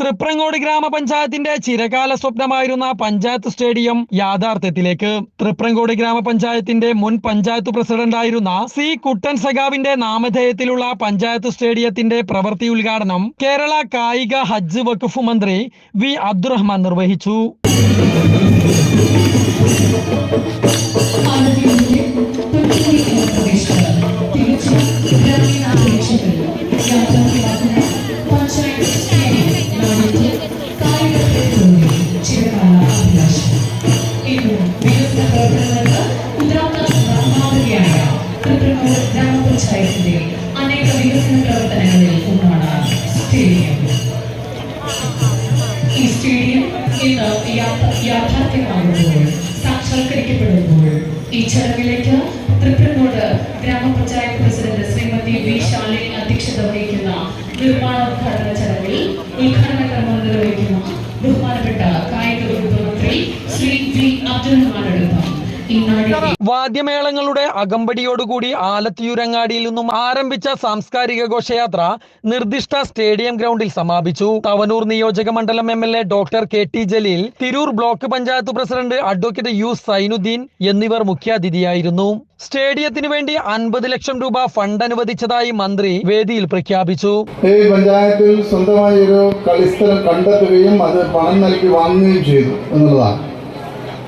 തൃപ്രങ്ങോട് ഗ്രാമപഞ്ചായത്തിന്റെ ചിരകാല സ്വപ്നമായിരുന്ന പഞ്ചായത്ത് സ്റ്റേഡിയം യാഥാർത്ഥ്യത്തിലേക്ക്. തൃപ്രങ്ങോട് ഗ്രാമപഞ്ചായത്തിന്റെ മുൻ പഞ്ചായത്ത് പ്രസിഡന്റായിരുന്ന സി കുട്ടൻ സഖാവിന്റെ നാമധേയത്തിലുള്ള പഞ്ചായത്ത് സ്റ്റേഡിയത്തിന്റെ പ്രവൃത്തി ഉദ്ഘാടനം കേരള കായിക ഹജ്ജ് വകുപ്പ് മന്ത്രി വി അബ്ദുറഹ്മാൻ നിർവഹിച്ചു. ഈ സ്റ്റേഡിയം ഇന്ന് യാഥ- യാഥാർത്ഥ്യമാകുമ്പോൾ സാക്ഷാത്കരിക്കപ്പെടുമ്പോൾ ഈ ചടങ്ങിലേക്ക് തൃപ്രനോട് ഗ്രാമപഞ്ചായത്ത് പ്രസിഡന്റ് ശ്രീമതി വി ശാലിനി അധ്യക്ഷത വഹിക്കുന്ന നിർമ്മാണോദ്ഘാടന ചടങ്ങിൽ ഉദ്ഘാടന ക്രമം നിർവഹിക്കുന്ന ബഹുമാനപ്പെട്ട കായിക വകുപ്പ് മന്ത്രി ശ്രീ വി അബ്ദുൾ റഹ്മാൻ നാടിന്റെ വാദ്യമേളങ്ങളുടെ അകമ്പടിയോടുകൂടി ആലത്തിയൂരങ്ങാടിയിൽ നിന്നും ആരംഭിച്ച സാംസ്കാരിക ഘോഷയാത്ര നിർദ്ദിഷ്ട സ്റ്റേഡിയം ഗ്രൗണ്ടിൽ സമാപിച്ചു. തവനൂർ നിയോജക മണ്ഡലം M L A doctor K T Jaleel Tirur block panchayat president advocate U Sainudheen എന്നിവർ മുഖ്യാതിഥിയായിരുന്നു. സ്റ്റേഡിയത്തിന് വേണ്ടി അൻപത് ലക്ഷം രൂപ ഫണ്ട് അനുവദിച്ചതായി മന്ത്രി വേദിയിൽ പ്രഖ്യാപിച്ചു. ഈ പഞ്ചായത്തിൽ സ്വന്തമായി ഒരു കളിസ്ഥലം കണ്ടെത്തുകയും അത് പണം നൽകി വാങ്ങുകയും ചെയ്തു എന്നുള്ളതാണ്.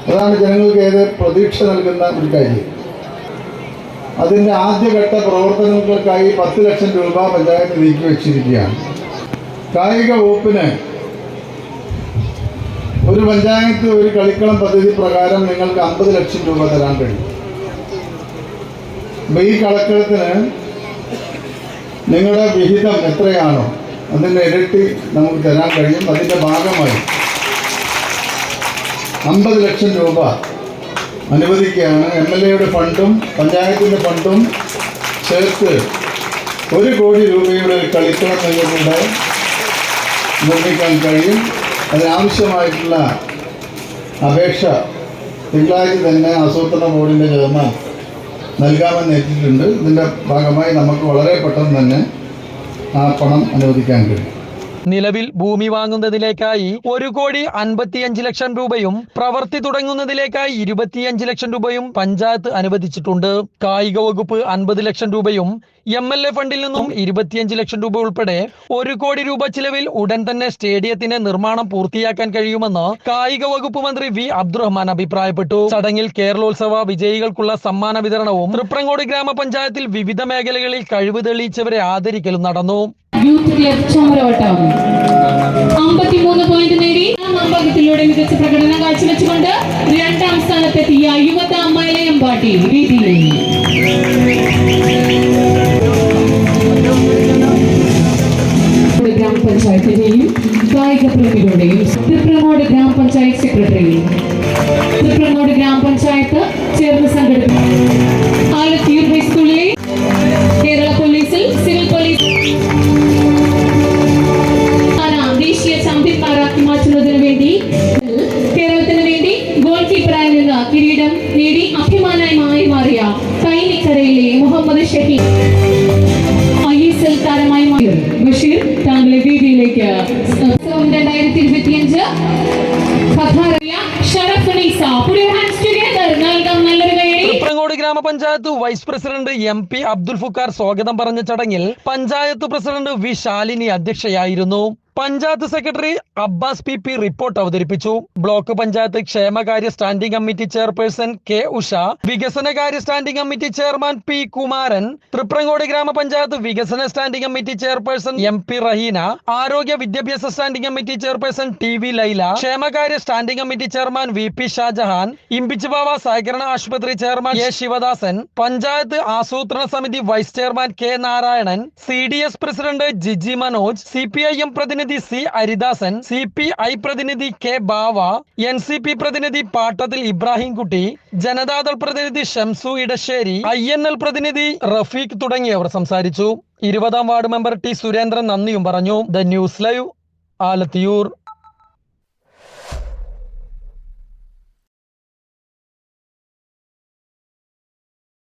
അതാണ് ജനങ്ങൾക്ക് ഏത് പ്രതീക്ഷ നൽകുന്ന ഒരു കാര്യം. അതിന്റെ ആദ്യഘട്ട പ്രവർത്തനങ്ങൾക്കായി പത്ത് ലക്ഷം രൂപ പഞ്ചായത്ത് നീക്കി വെച്ചിരിക്കുകയാണ്. കായിക വകുപ്പിന് ഒരു പഞ്ചായത്ത് ഒരു കളിക്കളം പദ്ധതി പ്രകാരം നിങ്ങൾക്ക് അമ്പത് ലക്ഷം രൂപ തരാൻ കഴിയും. അപ്പം ഈ കളക്കളത്തിന് നിങ്ങളുടെ വിഹിതം എത്രയാണോ അതിന്റെ ഇരട്ടി നമുക്ക് തരാൻ കഴിയും. അതിന്റെ ഭാഗമായി അമ്പത് ലക്ഷം രൂപ അനുവദിക്കുകയാണ്. എം എൽ എയുടെ ഫണ്ടും പഞ്ചായത്തിന്റെ ഫണ്ടും ചേർത്ത് ഒരു കോടി രൂപയുടെ ഒരു കളിക്കളം നിങ്ങളുടെ നിർമ്മിക്കാൻ കഴിയും. അതിനാവശ്യമായിട്ടുള്ള അപേക്ഷ തിങ്കളാഴ്ച തന്നെ ആസൂത്രണ ബോർഡിന്റെ ചെയർമാൻ നൽകാമെന്ന് ഏറ്റിട്ടുണ്ട്. ഇതിന്റെ ഭാഗമായി നമുക്ക് വളരെ പെട്ടെന്ന് തന്നെ ആ പണം അനുവദിക്കാൻ കഴിയും. നിലവിൽ ഭൂമി വാങ്ങുന്നതിലേക്കായി ഒരു കോടി അൻപത്തിയഞ്ച് ലക്ഷം രൂപയും പ്രവൃത്തി തുടങ്ങുന്നതിലേക്കായി ഇരുപത്തിയഞ്ച് ലക്ഷം രൂപയും പഞ്ചായത്ത് അനുവദിച്ചിട്ടുണ്ട്. കായിക വകുപ്പ് അൻപത് ലക്ഷം രൂപയും എം എൽ എ ഫണ്ടിൽ നിന്നും ഇരുപത്തിയഞ്ച് ലക്ഷം രൂപ ഉൾപ്പെടെ ഒരു കോടി രൂപ ചിലവിൽ ഉടൻ തന്നെ സ്റ്റേഡിയത്തിന്റെ നിർമ്മാണം പൂർത്തിയാക്കാൻ കഴിയുമെന്ന് കായിക വകുപ്പ് മന്ത്രി വി. അബ്ദുറഹ്മാൻ അഭിപ്രായപ്പെട്ടു. ചടങ്ങിൽ കേരളോത്സവ വിജയികൾക്കുള്ള സമ്മാന വിതരണവും തൃപ്രങ്ങോട് ഗ്രാമപഞ്ചായത്തിൽ വിവിധ മേഖലകളിൽ കഴിവ് തെളിയിച്ചവരെ ആദരിക്കലും നടന്നു. യൂത്ത് ക്ലബ് ചമരവട്ടം അമ്പത്തിമൂന്ന് പോയിന്റ് നേടി. അമ്പകത്തിലൂടെ മികച്ച പ്രകടനം കാഴ്ചവെച്ചുകൊണ്ട് രണ്ടാം സ്ഥാനത്തെത്തിയ യുവത മലയമ്പാട്ടി വേദിയിലേക്ക് ഗ്രാമപഞ്ചായത്തിന്റെയും കായിക പ്രേമികളുടെയും ഗ്രാമപഞ്ചായത്ത് സെക്രട്ടറി ഗ്രാമപഞ്ചായത്ത് ചേർന്ന് തൃപ്രങ്ങോട് ഗ്രാമപഞ്ചായത്ത് vice president M P Abdul Fukkar സ്വാഗതം പറഞ്ഞ ചടങ്ങിൽ panchayat president V Shalini അധ്യക്ഷയായിരുന്നു. Panchayat secretary Abbas P P report അവതരിപ്പിച്ചു. ബ്ലോക്ക് പഞ്ചായത്ത് ക്ഷേമകാര്യ standing committee chairperson K Usha വികസനകാര്യ standing committee chairman P Kumaran Thriprangode ഗ്രാമപഞ്ചായത്ത് വികസന standing committee chairperson M P Raheena ആരോഗ്യ വിദ്യാഭ്യാസ standing committee chairperson T V Laila ക്ഷേമകാര്യ standing committee chairman V P Shajahan Imbichibava സഹകരണ ആശുപത്രി chairman A Sivadasan panchayat ആസൂത്രണ സമിതി vice chairman K Narayanan C president Jiji Manoj C P I M പ്രതിനിധി C Haridasan C P I പ്രതിനിധി K Bava N C P പ്രതിനിധി പാട്ടത്തിൽ ഇബ്രാഹിംകുട്ടി ജനതാദൾ പ്രതിനിധി Shamsu Edassery I N L പ്രതിനിധി റഫീഖ് തുടങ്ങിയവർ സംസാരിച്ചു. ഇരുപതാം വാർഡ് മെമ്പർ ടി സുരേന്ദ്രൻ നന്ദിയും പറഞ്ഞു. The news live Alathiyur.